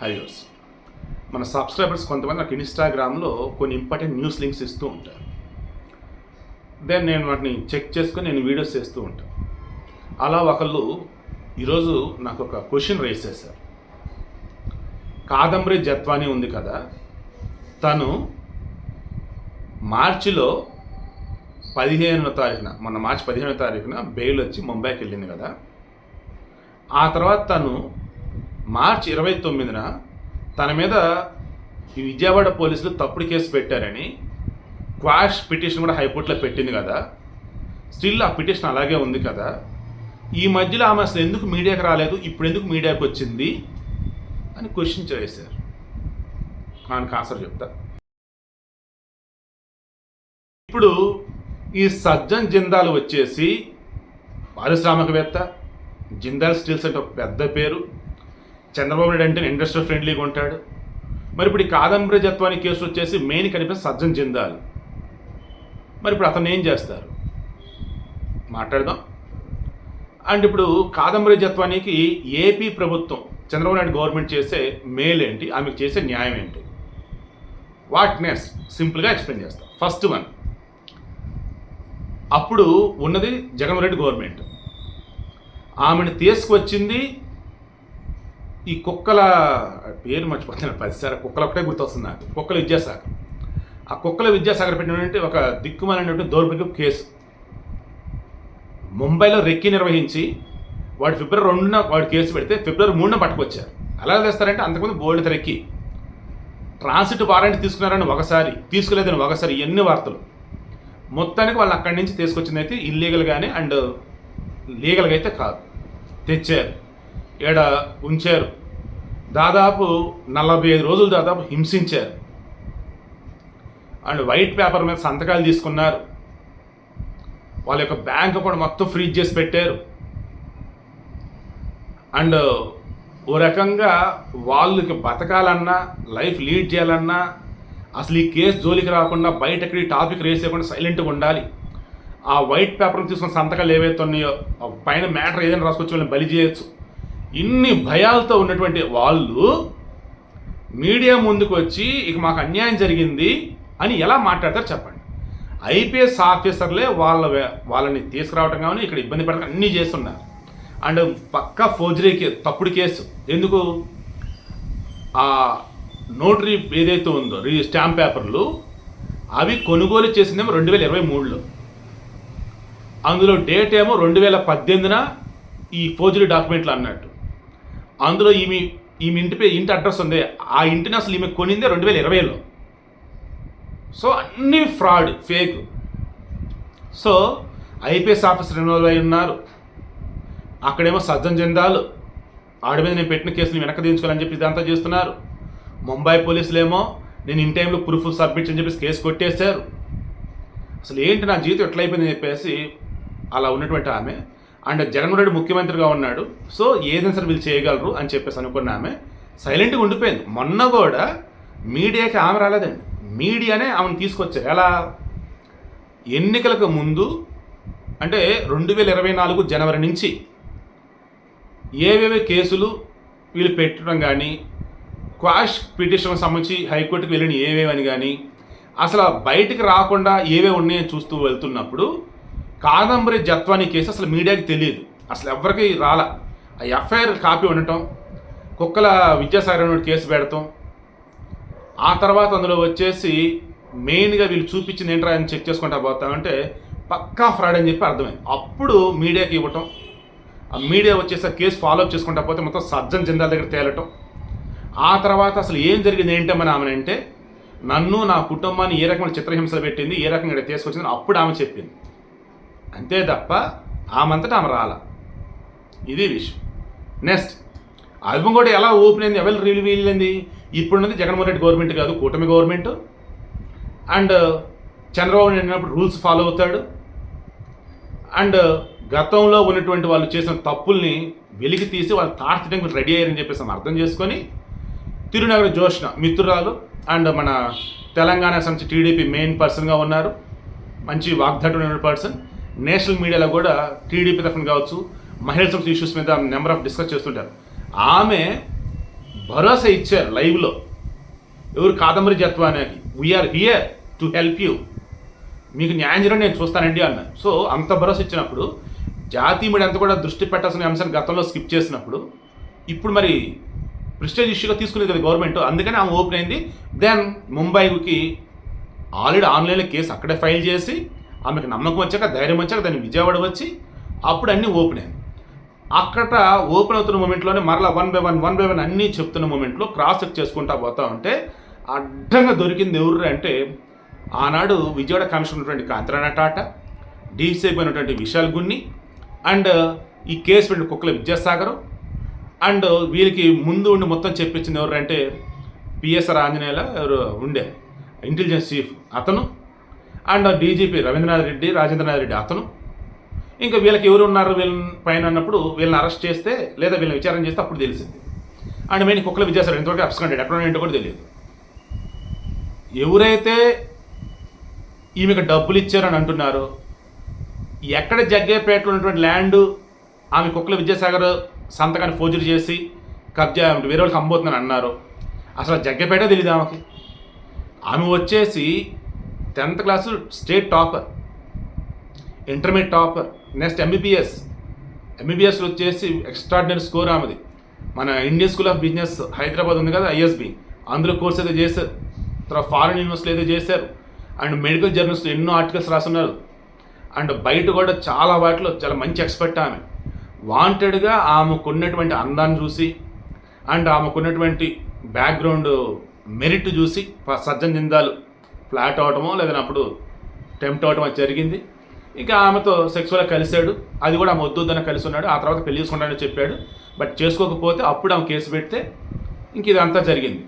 Highways మన subscribers కొంతమంది నాకు ఇన్స్టాగ్రామ్లో కొన్ని ఇంపార్టెంట్ న్యూస్ లింక్స్ ఇస్తూ ఉంటారు. దెన్ నేను వాటిని చెక్ చేసుకొని నేను వీడియోస్ చేస్తూ ఉంటాను. అలా ఒకళ్ళు ఈరోజు నాకు ఒక క్వశ్చన్ రేస్ చేశారు. కాదంబరి జత్వాని ఉంది కదా తను మార్చిలో పదిహేనవ తారీఖున మొన్న మార్చి పదిహేనవ తారీఖున బెయిల్ వచ్చి ముంబైకి వెళ్ళింది కదా. ఆ తర్వాత తను మార్చి ఇరవై తొమ్మిదిన తన మీద ఈ విజయవాడ పోలీసులు తప్పుడు కేసు పెట్టారని క్వాష్ పిటిషన్ కూడా హైకోర్టులో పెట్టింది కదా. స్టిల్ ఆ పిటిషన్ అలాగే ఉంది కదా. ఈ మధ్యలో ఆమె అసలు ఎందుకు మీడియాకి రాలేదు ఇప్పుడు ఎందుకు మీడియాకి వచ్చింది అని క్వశ్చన్ చేశారు. నాకు ఆన్సర్ చెప్తా. ఇప్పుడు ఈ సజ్జన్ జిందాల్ వచ్చేసి పారిశ్రామికవేత్త జిందాల్ స్టీల్స్ అంటే ఒక పెద్ద పేరు. చంద్రబాబు నాయుడు అంటే ఇండస్ట్రియల్ ఫ్రెండ్లీగా ఉంటాడు. మరి ఇప్పుడు ఈ కాదంబరిజత్వానికి కేసు వచ్చేసి మెయిన్ కనిపిస్తే సజ్జం చెందాలి మరి ఇప్పుడు అతను ఏం చేస్తారు? మాట్లాడదాం. అండ్ ఇప్పుడు కాదంబరి జత్వానికి ఏపీ ప్రభుత్వం చంద్రబాబు నాయుడు గవర్నమెంట్ చేసే మేల్ ఏంటి? ఆమెకు చేసే న్యాయం ఏంటి? వాట్ నెక్స్ట్ సింపుల్గా ఎక్స్ప్లెయిన్ చేస్తాం. ఫస్ట్ వన్ అప్పుడు ఉన్నది జగన్మోహన్ రెడ్డి గవర్నమెంట్. ఆమెను తీసుకువచ్చింది ఈ కుక్కల పేరు మర్చిపోతున్న పదిసారి కుక్కలు ఒకటే గుర్తొస్తుంది నాకు. కుక్కల విద్యాసాగర్ ఆ కుక్కల విద్యాసాగర్ పెట్టినటువంటి ఒక దిక్కుమాలినటువంటి దౌర్భాగ్యం కేసు. ముంబైలో రెక్కి నిర్వహించి వాడు ఫిబ్రవరి రెండున వాడు కేసు పెడితే ఫిబ్రవరి మూడున పట్టుకొచ్చారు. అలా తెస్తారంటే అంతకుముందు బోల్డ్ రెక్కి. ట్రాన్సిట్ వారెంట్ తీసుకున్నారని ఒకసారి తీసుకోలేదని ఒకసారి ఎన్ని వార్తలు. మొత్తానికి వాళ్ళు అక్కడి నుంచి తీసుకొచ్చింది అయితే ఇల్లీగల్గానే అండ్ లీగల్గా అయితే కాదు. తెచ్చారు. ఏడ ఉంచారు? దాదాపు నలభై ఐదు రోజులు దాదాపు హింసించారు. అండ్ వైట్ పేపర్ మీద సంతకాలు తీసుకున్నారు. వాళ్ళ యొక్క బ్యాంక్ కూడా మొత్తం ఫ్రీజ్ చేసి పెట్టారు. అండ్ ఓ రకంగా వాళ్ళకి బతకాలన్నా లైఫ్ లీడ్ చేయాలన్నా అసలు ఈ కేసు జోలికి రాకుండా బయటకి టాపిక్ రేస్ చేయకుండా సైలెంట్గా ఉండాలి. ఆ వైట్ పేపర్ తీసుకున్న సంతకాలు ఏవైతే ఉన్నాయో పైన మ్యాటర్ ఏదైనా రాసుకొచ్చి వాళ్ళని బలి చేయొచ్చు. ఇన్ని భయాలతో ఉన్నటువంటి వాళ్ళు మీడియా ముందుకు వచ్చి ఇక మాకు అన్యాయం జరిగింది అని ఎలా మాట్లాడతారు చెప్పండి. ఐపీఎస్ ఆఫీసర్లే వాళ్ళ వాళ్ళని తీసుకురావటం కానీ ఇక్కడ ఇబ్బంది పడక అన్నీ చేస్తున్నారు. అండ్ పక్కా ఫోర్జరీ కే తప్పుడు కేసు. ఎందుకు? ఆ నోటరీ ఏదైతే ఉందో రీ స్టాంప్ పేపర్లు అవి కొనుగోలు చేసిందేమో రెండు వేల ఇరవై మూడులో. అందులో డేట్ ఏమో రెండు వేల పద్దెనిమిదిన ఈ ఫోర్జరీ డాక్యుమెంట్లు అన్నట్టు. అందులో ఈమె ఈమె ఇంటి ఇంటి అడ్రస్ ఉంది. ఆ ఇంటిని అసలు ఈమె కొనిందే రెండు వేల ఇరవైలో. సో అన్ని fraud fake. So IPS officer involve అయి ఉన్నారు. అక్కడేమో సజ్జన్ జందాలు ఆడి మీద నేను పెట్టిన కేసుని వెనక్కి దించుకోవాలని చెప్పి ఇదంతా చేస్తున్నారు. ముంబై పోలీసులేమో నేను ఇన్ టైంలో ప్రూఫ్ సబ్మిట్ అని చెప్పేసి కేసు కొట్టేశారు. అసలు ఏంటి నా జీవితం ఎట్లయిపోయిందని చెప్పేసి అలా ఉన్నటువంటి ఆమె అండ్ జగన్మోహన్ రెడ్డి ముఖ్యమంత్రిగా ఉన్నాడు. సో ఏదైనా సరే వీళ్ళు చేయగలరు అని చెప్పేసి అనుకున్న ఆమె సైలెంట్గా ఉండిపోయింది. మొన్న కూడా మీడియాకి ఆమె రాలేదండి. మీడియానే ఆమెను తీసుకొచ్చారు. ఎలా? ఎన్నికలకు ముందు అంటే రెండు వేల ఇరవై నాలుగు జనవరి నుంచి ఏవేవి కేసులు వీళ్ళు పెట్టడం కానీ క్వాష్ పిటిషన్ సంబంధించి హైకోర్టుకు వెళ్ళిన ఏవేవని కానీ అసలు బయటికి రాకుండా ఏవే ఉన్నాయని చూస్తూ వెళ్తున్నప్పుడు కాదంబరి జత్వాని కేసు అసలు మీడియాకి తెలియదు. అసలు ఎవరికి రాల. ఆ ఎఫ్ఐఆర్ కాపీ ఉండటం కుక్కల విద్యాసాగర్ కేసు పెడతాం ఆ తర్వాత అందులో వచ్చేసి మెయిన్గా వీళ్ళు చూపించింది ఏంట్రా అని చెక్ చేసుకుంటా పోతామంటే పక్కా ఫ్రాడ్ అని చెప్పి అర్థమైంది. అప్పుడు మీడియాకి ఇవ్వటం ఆ మీడియా వచ్చేసి కేసు ఫాలో అప్ చేసుకుంటా పోతే మొత్తం సజ్జన్ జిందాల్ దగ్గర తేలటం. ఆ తర్వాత అసలు ఏం జరిగింది ఏంటమ్మని ఆమె అంటే నన్ను నా కుటుంబాన్ని ఏ రకమైన చిత్రహింసలు పెట్టింది ఏ రకంగా ఇక్కడ తీసుకొచ్చింది అప్పుడు ఆమె చెప్పింది. అంతే తప్ప ఆమంతటా ఆమె రాల. ఇది విషయం. నెక్స్ట్ అల్బం కూడా ఎలా ఓపెన్ అయింది? ఎవరు రిలీవ్ అయింది ఇప్పుడున్నది జగన్మోహన్ రెడ్డి గవర్నమెంట్ కాదు కూటమి government. And Chandrababu Naidu rules follow అవుతాడు. అండ్ గతంలో ఉన్నటువంటి వాళ్ళు చేసిన తప్పుల్ని వెలికి తీసి వాళ్ళు తార్చడానికి రెడీ అయ్యారని చెప్పేసి అర్థం చేసుకొని తిరునగర జోష్న మిత్రురాలు అండ్ మన తెలంగాణ సంబంధించి టీడీపీ మెయిన్ పర్సన్గా ఉన్నారు. మంచి వాగ్దాటు ఉన్న పర్సన్. నేషనల్ మీడియాలో కూడా టీడీపీ తరఫున కావచ్చు మహిళల సంబంధించిన ఇష్యూస్ మీద నెంబర్ ఆఫ్ డిస్కస్ చేస్తుంటారు. ఆమె భరోసా ఇచ్చారు లైవ్లో ఎవరు Kadambari జత్వానికి we're here to help you మీకు న్యాయం చేయడం నేను చూస్తానండి అన్న. సో అంత భరోసా ఇచ్చినప్పుడు జాతీయ మీడియా అంతా కూడా దృష్టి పెట్టాల్సిన అంశాన్ని గతంలో స్కిప్ చేసినప్పుడు ఇప్పుడు మరి ప్రిస్టేజ్ ఇష్యూగా తీసుకునేది కదా గవర్నమెంట్ అందుకని ఆమె ఓపెన్ అయింది. దెన్ ముంబైకి ఆల్రెడీ ఆన్లైన్లో కేసు అక్కడే ఫైల్ చేసి ఆమెకు నమ్మకం వచ్చాక ధైర్యం వచ్చాక దాన్ని విజయవాడ వచ్చి అప్పుడు అన్నీ ఓపెన్ అయింది అక్కడ ఓపెన్ అవుతున్న మూమెంట్లోనే మరలా one by one one by one అన్నీ చెప్తున్న మూమెంట్లో క్రాస్ చెక్ చేసుకుంటా పోతా ఉంటే అడ్డంగా దొరికింది ఎవరు అంటే ఆనాడు విజయవాడ కమిషన్ ఉన్నటువంటి కాంతరాణ టాటా డీసీ అయినటువంటి విశాల్ గున్ని అండ్ ఈ కేసు పెట్టిన కుక్కల విద్యాసాగర్ అండ్ వీళ్ళకి ముందు ఉండి మొత్తం చెప్పించింది ఎవరంటే పిఎస్ఆర్ ఆంజనేయుల ఎవరు ఉండే ఇంటెలిజెన్స్ చీఫ్ అతను అండ్ డీజీపీ రవీంద్రనాథ్ రెడ్డి రాజేంద్రనాథ్ రెడ్డి అతను. ఇంకా వీళ్ళకి ఎవరు ఉన్నారు వీళ్ళ పైన అన్నప్పుడు వీళ్ళని అరెస్ట్ చేస్తే లేదా వీళ్ళని విచారణ చేస్తే అప్పుడు తెలిసింది. అండ్ మెయిన్ కుక్కల విద్యాసాగర్ ఇంతవరకు అబ్స్కండెడ్ ఎక్కడ ఏంటో కూడా తెలియదు. ఎవరైతే ఈమెకు డబ్బులు ఇచ్చారని అంటున్నారో ఎక్కడ జగ్గేపేటలో ఉన్నటువంటి ల్యాండ్ ఆమె కుక్కల విద్యాసాగర్ సంతకాన్ని ఫోర్జరీ చేసి కబ్జా వేరే వాళ్ళకి అమ్మబోతుందని అన్నారు అసలు జగ్గేపేట తెలియదు ఆమెకి? ఆమె వచ్చేసి tenth class state topper. Intermediate topper. Next MBBS MBBS వచ్చేసి ఎక్స్ట్రాడినరీ స్కోర్ ఆమెది. మన Indian school of business Hyderabad ఉంది కదా ఐఎస్బి అందులో కోర్స్ అయితే చేశారు. తర్వాత ఫారిన్ యూనివర్సిటీ అయితే చేశారు. అండ్ మెడికల్ జర్నల్స్లో ఎన్నో ఆర్టికల్స్ రాస్తున్నారు అండ్ బయట కూడా చాలా వాటిలో చాలా మంచి ఎక్స్పర్ట్ ఆమె. వాంటెడ్గా ఆమెకున్నటువంటి అందాన్ని చూసి అండ్ ఆమెకున్నటువంటి బ్యాక్గ్రౌండ్ మెరిట్ చూసి సజ్జన్ జిందాలు ఫ్లాట్ అవటమో లేదని అప్పుడు టెంప్ట్ అవటం అది జరిగింది. ఇంకా ఆమెతో సెక్సువల్గా కలిశాడు. అది కూడా ఆమె వద్దొద్దని కలిసి ఉన్నాడు ఆ తర్వాత పెళ్ళి చేసుకుంటానని చెప్పాడు. బట్ చేసుకోకపోతే అప్పుడు ఆమె కేసు పెడితే ఇంక ఇదంతా జరిగింది.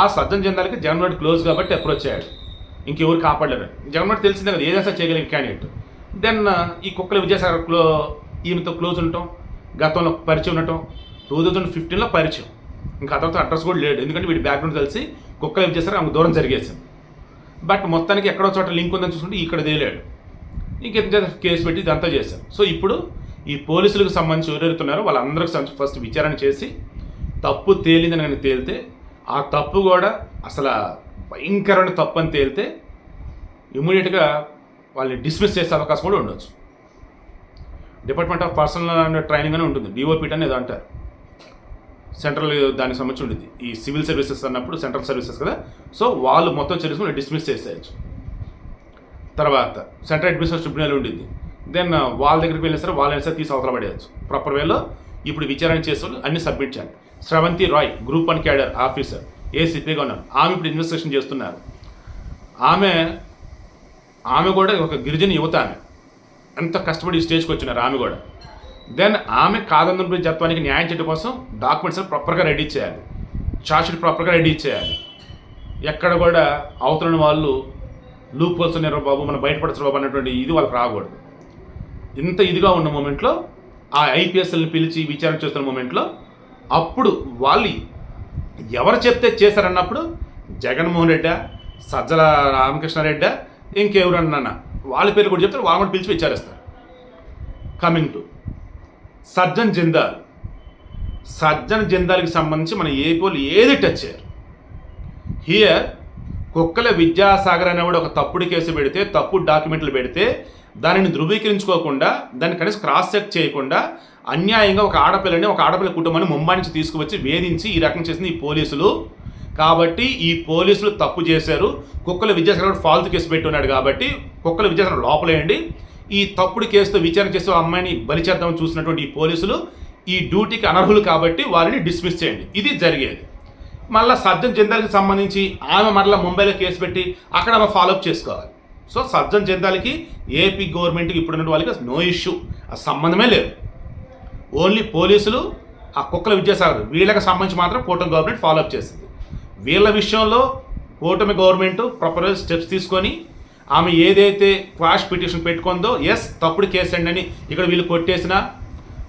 ఆ సజ్జన్ జిందాలకి జగన్మోహన్ క్లోజ్ కాబట్టి అప్రోచ్ అయ్యాడు. ఇంకెవరు కాపాడలేరు. జగన్మోహన్ తెలిసిందే కదా ఏదైనా చేయగలిగిన క్యాండిడేట్ దెన్ ఈ కుక్కల విజయసాగర్ క్లో ఈమెతో క్లోజ్ ఉండటం గతంలో పరిచయం ఉండటం టూ థౌజండ్ ఫిఫ్టీన్లో పరిచయం. ఇంకా తర్వాత అడ్రస్ కూడా లేడు. ఎందుకంటే వీడి బ్యాక్గ్రౌండ్ కలిసి కుక్కల విజయసాగర్ ఆమె దూరం జరిగేసింది. బట్ మొత్తానికి ఎక్కడో చోట లింక్ ఉందని చూసుకుంటే ఇక్కడ తేలాడు. ఇంకెంత కేసు పెట్టి ఇదంతా చేశారు సో ఇప్పుడు ఈ పోలీసులకు సంబంధించి ఎవరెడుతున్నారో వాళ్ళందరికి సంబంధించి ఫస్ట్ విచారణ చేసి తప్పు తేలిందని కనుక తేలితే ఆ తప్పు కూడా అసలు భయంకరమైన తప్పు అని తేలితే ఇమ్మీడియట్గా వాళ్ళని డిస్మిస్ చేసే అవకాశం కూడా ఉండొచ్చు. Department of personnel and training అని ఉంటుంది. డిఓపిట్ అని ఏదో అంటారు. సెంట్రల్ దానికి సంబంధించి ఉంటుంది ఈ సివిల్ సర్వీసెస్ అన్నప్పుడు సెంట్రల్ సర్వీసెస్ కదా. సో వాళ్ళు మొత్తం చేసుకుని డిస్మిస్ చేసేయచ్చు. తర్వాత సెంట్రల్ అడ్మినిస్ట్రేషన్ ట్రిబ్యునల్ ఉండింది దెన్ uh, వాళ్ళ దగ్గరికి వెళ్ళిన సరే వాళ్ళని సరే తీసి అవతల పడేయచ్చు. ప్రాపర్ వేలో ఇప్పుడు విచారణ చేసే అన్ని సబ్మిట్ చేయాలి. Sravanthi Roy group one cadre officer ఏసీపీగా ఉన్నారు ఆమె ఇప్పుడు ఇన్వెస్టిగేషన్ చేస్తున్నారు. ఆమె ఆమె కూడా ఒక గిరిజన యువత ఆమె. ఎంత కష్టపడి ఈ స్టేజ్కి వచ్చినారు ఆమె కూడా. దెన్ ఆమె కాదంబరి జత్వానికి న్యాయం చేయడం కోసం డాక్యుమెంట్స్ ప్రాపర్గా రెడీ చేయాలి. చార్జ్షీట్ ప్రాపర్గా రెడీ చేయాలి. ఎక్కడ కూడా అవతలని వాళ్ళు లూప్ హోల్స్ ఉన్నారు బాబు మనం బయటపడచ్చు బాబు అన్నటువంటి ఇది వాళ్ళకి రాకూడదు. ఇంత ఇదిగా ఉన్న మూమెంట్లో ఆ ఐపీఎస్ఎల్ని పిలిచి విచారణ చేస్తున్న మూమెంట్లో అప్పుడు వాళ్ళు ఎవరు చెప్తే చేశారన్నప్పుడు జగన్మోహన్ రెడ్డా సజ్జల రామకృష్ణారెడ్డా ఇంకెవరన్నా వాళ్ళ పేర్లు కూడా చెప్తారు వాళ్ళు కూడా పిలిచి విచారిస్తారు. Coming to Sajjan Jindal. Sajjan జిందాల్కి సంబంధించి మన ఏ ఏది టచ్ చేయరు. హియర్ కుక్కల విద్యాసాగర్ అనేవాడు ఒక తప్పుడు కేసు పెడితే తప్పుడు డాక్యుమెంట్లు పెడితే దానిని ధృవీకరించుకోకుండా దాన్ని కనీసం క్రాస్ చెక్ చేయకుండా అన్యాయంగా ఒక ఆడపిల్లని ఒక ఆడపిల్ల కుటుంబాన్ని ముంబై నుంచి తీసుకువచ్చి వేధించి ఈ రకం చేసింది ఈ పోలీసులు. కాబట్టి ఈ పోలీసులు తప్పు చేశారు. కుక్కల విద్యాసాగర్ ఫాల్తు కేసు పెట్టి ఉన్నాడు కాబట్టి కుక్కల విద్యాసాగర్ లోపలేయండి. ఈ తప్పుడు కేసుతో విచారణ చేసే ఆ అమ్మాయిని బలి చేద్దామని చూసినటువంటి ఈ పోలీసులు ఈ డ్యూటీకి అనర్హులు కాబట్టి వారిని డిస్మిస్ చేయండి. ఇది జరిగేది. మళ్ళీ సర్జన్ జందాల్కి సంబంధించి ఆమె మరలా ముంబైలో కేసు పెట్టి అక్కడ ఆమె ఫాలోఅప్ చేసుకోవాలి. సో సర్జన్ జందాల్కి ఏపీ గవర్నమెంట్కి ఇప్పుడున్న వాళ్ళకి నో ఇష్యూ ఆ సంబంధమే లేదు. ఓన్లీ పోలీసులు ఆ కుక్కల విద్యాసాగర్ వీళ్ళకి సంబంధించి మాత్రం కూటమి గవర్నమెంట్ ఫాలోఅప్ చేసింది. వీళ్ళ విషయంలో కూటమి గవర్నమెంట్ ప్రాపర్ స్టెప్స్ తీసుకొని ఆమె ఏదైతే క్వాష్ పిటిషన్ పెట్టుకుందో ఎస్ తప్పుడు కేసు అండి అని ఇక్కడ వీళ్ళు కొట్టేసినా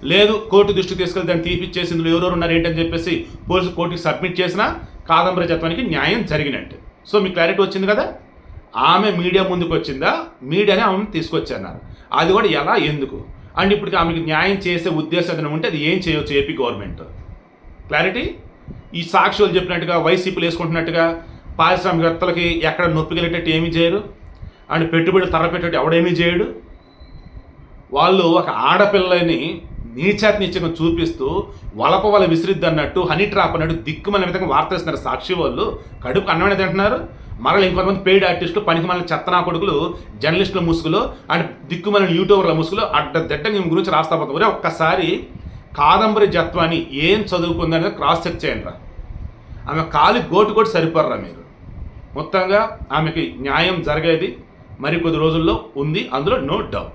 లేదు కోర్టు దృష్టికి తీసుకెళ్ళి దాన్ని తీపిచ్చేసింది ఎవరెవరు ఉన్నారు ఏంటని చెప్పేసి పోలీసు కోర్టుకి సబ్మిట్ చేసినా కాదంబరి చత్వానికి న్యాయం జరిగినట్టు. సో మీ క్లారిటీ వచ్చింది కదా? ఆమె మీడియా ముందుకు వచ్చిందా? మీడియానే ఆమెను తీసుకొచ్చన్నారు అది కూడా ఎలా ఎందుకు? అండ్ ఇప్పుడు ఆమెకి న్యాయం చేసే ఉద్దేశం ఏదైనా ఉంటే అది ఏం చేయవచ్చు ఏపీ గవర్నమెంట్? క్లారిటీ? ఈ సాక్షులు చెప్పినట్టుగా వైసీపీలు వేసుకుంటున్నట్టుగా పారిశ్రామికవేత్తలకి ఎక్కడ నొప్పి కలిగేటట్టు ఏమీ చేయరు? అండ్ పెట్టుబడులు తరపెట్టేట్టు ఎవడేమీ చేయడు. వాళ్ళు ఒక ఆడపిల్లని నీచాతి నీచంగా చూపిస్తూ వలప వల విసిరిద్ది అన్నట్టు హనీ ట్రాప్ అన్నట్టు దిక్కుమల విధంగా వార్త ఇస్తున్నారు సాక్షి వాళ్ళు. కడుపు అన్నమైన తింటున్నారు. మరల ఇంకొంతమంది పెయిడ్ ఆర్టిస్టులు పనికి మన చెత్తనా కొడుకులు జర్నలిస్టుల ముసుగులు అండ్ దిక్కుమల యూట్యూబర్ల ముసుగులు అడ్డ దిడ్డ మేము గురించి రాస్తా పోతాం ఒరే ఒక్కసారి కాదంబరి జత్వాన్ని ఏం చదువుకుందనేది క్రాస్ చెక్ చేయండి రా ఆమె కాలి గోటు కూడా సరిపడరా మీరు? మొత్తంగా ఆమెకి న్యాయం జరిగేది. మరికొద్ది రోజుల్లో ఉంది. అందులో నో డౌట్.